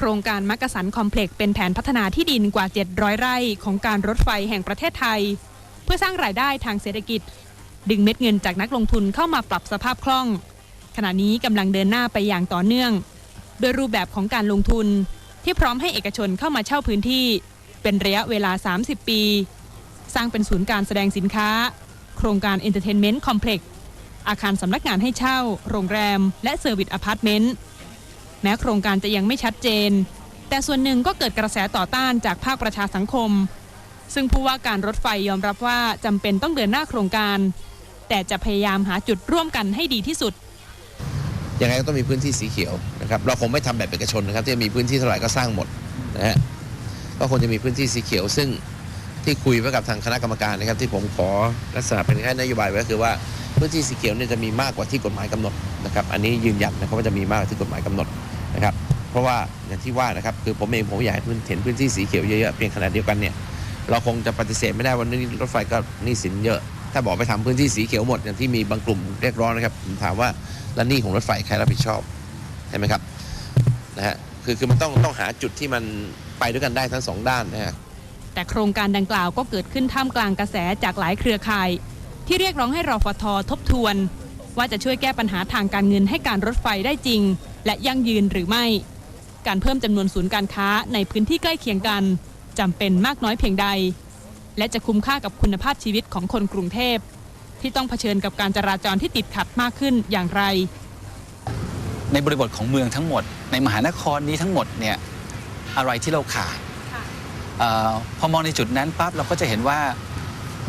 ครงการมักกะสันคอมเพล็กซ์เป็นแผนพัฒนาที่ดินกว่า 700 ไร่ของการรถไฟแห่งประเทศไทย เพื่อสร้างรายได้ทางเศรษฐกิจ ดึงเม็ดเงินจากนักลงทุนเข้ามาปรับสภาพคล่อง ขณะนี้กำลังเดินหน้าไปอย่างต่อเนื่อง โดยรูปแบบของการลงทุนที่พร้อมให้เอกชนเข้ามาเช่าพื้นที่ เป็นระยะเวลา 30 ปี สร้างเป็นศูนย์การแสดงสินค้า โครงการ Entertainment Complex อาคารสำนักงานให้เช่า โรงแรม และเซอร์วิสอพาร์ตเมนต์ แม้โครงการจะยังไม่ชัดเจน แต่ส่วนหนึ่งก็เกิดกระแสต่อต้านจากภาคประชาสังคม ซึ่งผู้ว่าการรถไฟยอมรับว่าจำเป็นต้องเดินหน้าโครงการ แต่จะพยายามหาจุดร่วมกันให้ดีที่สุดยังไงก็ต้องมีพื้นที่สีเขียวนะครับเราคงไม่ทำแบบเอกชนนะครับที่มีพื้นที่เท่าไหร่ก็สร้างหมดนะฮะก็คงจะมีพื้นที่สีเขียว ซึ่งที่คุยไว้กับทางคณะกรรมการนะครับ ที่ผมขอลักษณะเป็นแค่นโยบายไว้คือว่าพื้นที่สีเขียวเนี่ยจะมีมากกว่าที่กฎหมายกำหนดนะครับอันนี้ยืนยันนะครับว่าจะมีมากกว่าที่กฎหมายกำหนด นะครับ เพราะว่าอย่างที่ว่านะครับคือผมเองผมอยากให้เห็นพื้นที่สีเขียวเยอะๆเพียงขณะเดียวกันเนี่ยเราคงจะปฏิเสธไม่ได้ว่านี่รถไฟก็นี้สินเยอะ ถ้าบอกไปทำพื้นที่สีเขียวหมดอย่างที่มีบางกลุ่มเรียกร้องนะครับผมถามว่าแล้วหนี้ของรถไฟใครรับผิดชอบใช่ไหมครับนะฮะคือคือมันต้องต้องหาจุดที่มันไปด้วยกันได้ทั้งสองด้านนะฮะแต่โครงการดังกล่าวก็เกิดขึ้นท่ามกลางกระแสจากหลายเครือข่าย ที่เรียกร้องให้รอฟททบทวน ว่าจะช่วยแก้ปัญหาทางการเงินให้การรถไฟได้จริง และยั่งยืนหรือไม่ การเพิ่มจำนวนศูนย์การค้าในพื้นที่ใกล้เคียงกันจำเป็นมากน้อยเพียงใด และจะคุ้มค่ากับคุณภาพชีวิตของคนกรุงเทพ ที่ต้องเผชิญกับการจราจรที่ติดขัดมากขึ้นอย่างไร ในบริบทของเมืองทั้งหมด ในมหานครนี้ทั้งหมดเนี่ยอะไรที่เราขาดค่ะเออพอมองในจุดนั้นปั๊บเราก็จะเห็นว่า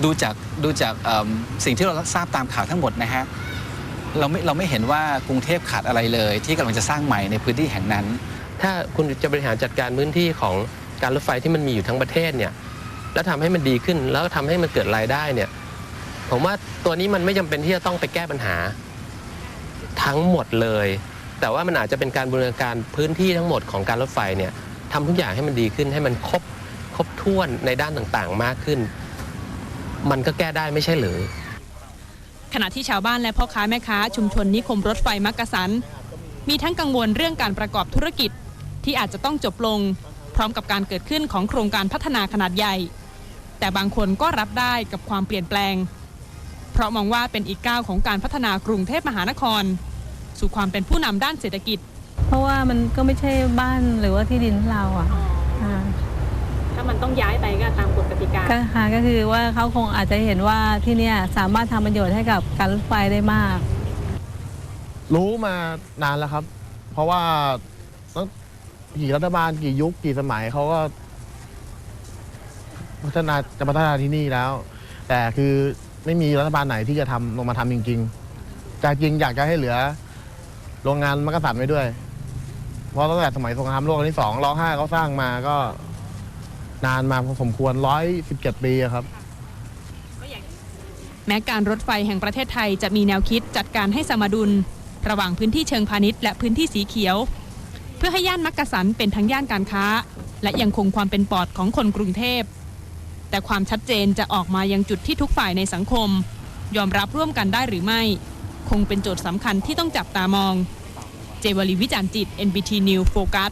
ดูจากดูจากเอิ่มสิ่งที่เราทราบตามข่าวทั้งหมดนะฮะ เราไม่เราไม่เห็นว่ากรุงเทพขาดอะไรเลย ที่กำลังจะสร้างใหม่ในพื้นที่แห่งนั้น ถ้าคุณจะบริหารจัดการพื้นที่ของการรถไฟที่มันมีอยู่ทั้งประเทศเนี่ยแล้วทำให้มันดีขึ้นแล้วทำให้มันเกิดรายได้เนี่ยผมว่าตัวนี้มันไม่จำเป็นที่จะต้องไปแก้ปัญหา ทั้งหมดเลย แต่ว่ามันอาจจะเป็นการบูรณาการพื้นที่ทั้งหมดของการรถไฟเนี่ยทำทุกอย่างให้มันดีขึ้นให้มันครบครบถ้วนในด้านต่างๆมากขึ้น มันก็แก้ได้ไม่ใช่หรือ ขณะที่ชาวบ้านและพ่อค้าแม่ค้าชุมชนนิคมรถไฟมักกะสัน มีทั้งกังวลเรื่องการประกอบธุรกิจที่อาจจะต้องจบลง พร้อมกับการเกิดขึ้นของโครงการพัฒนาขนาดใหญ่ แต่บางคนก็รับได้กับความเปลี่ยนแปลง เพราะมองว่าเป็นอีกก้าวของการพัฒนากรุงเทพมหานคร สู่ความเป็นผู้นำด้านเศรษฐกิจ เพราะว่ามันก็ไม่ใช่บ้านหรือว่าที่ดินเราอะอ่า ถ้ามันต้องย้ายไปก็ตามกฎกติกาก็ค่ะก็คือว่าเขาคงอาจจะเห็นว่าที่เนี่ยสามารถทำประโยชน์ให้กับการรถไฟได้มาก รู้มานานแล้วครับ เพราะว่าตั้งกี่รัฐบาลกี่ยุคกี่สมัยเขาก็ พัฒนาจะพัฒนาที่นี่แล้ว แต่คือไม่มีรัฐบาลไหนที่จะทำลงมาทำจริงๆแต่จริงอยากจะให้เหลือโรงงานมักกะสันไว้ด้วย เพราะตั้งแต่สมัยสงครามโลกครั้งที่สองร้อห้าเขาสร้างมาก็ นานมาพอสมควรร้อยสิบเจ็ดปีอะครับ แม้การรถไฟแห่งประเทศไทยจะมีแนวคิดจัดการให้สมดุล ระหว่างพื้นที่เชิงพาณิชย์และพื้นที่สีเขียว เพื่อให้ย่านมักกะสันเป็นทั้งย่านการค้า และยังคงความเป็นปอดของคนกรุงเทพ แต่ความชัดเจนจะออกมายังจุดที่ทุกฝ่ายในสังคม ยอมรับร่วมกันได้หรือไม่ คงเป็นโจทย์สำคัญที่ต้องจับตามอง เจวลีวิจารณ์จิต NBT News โฟกัส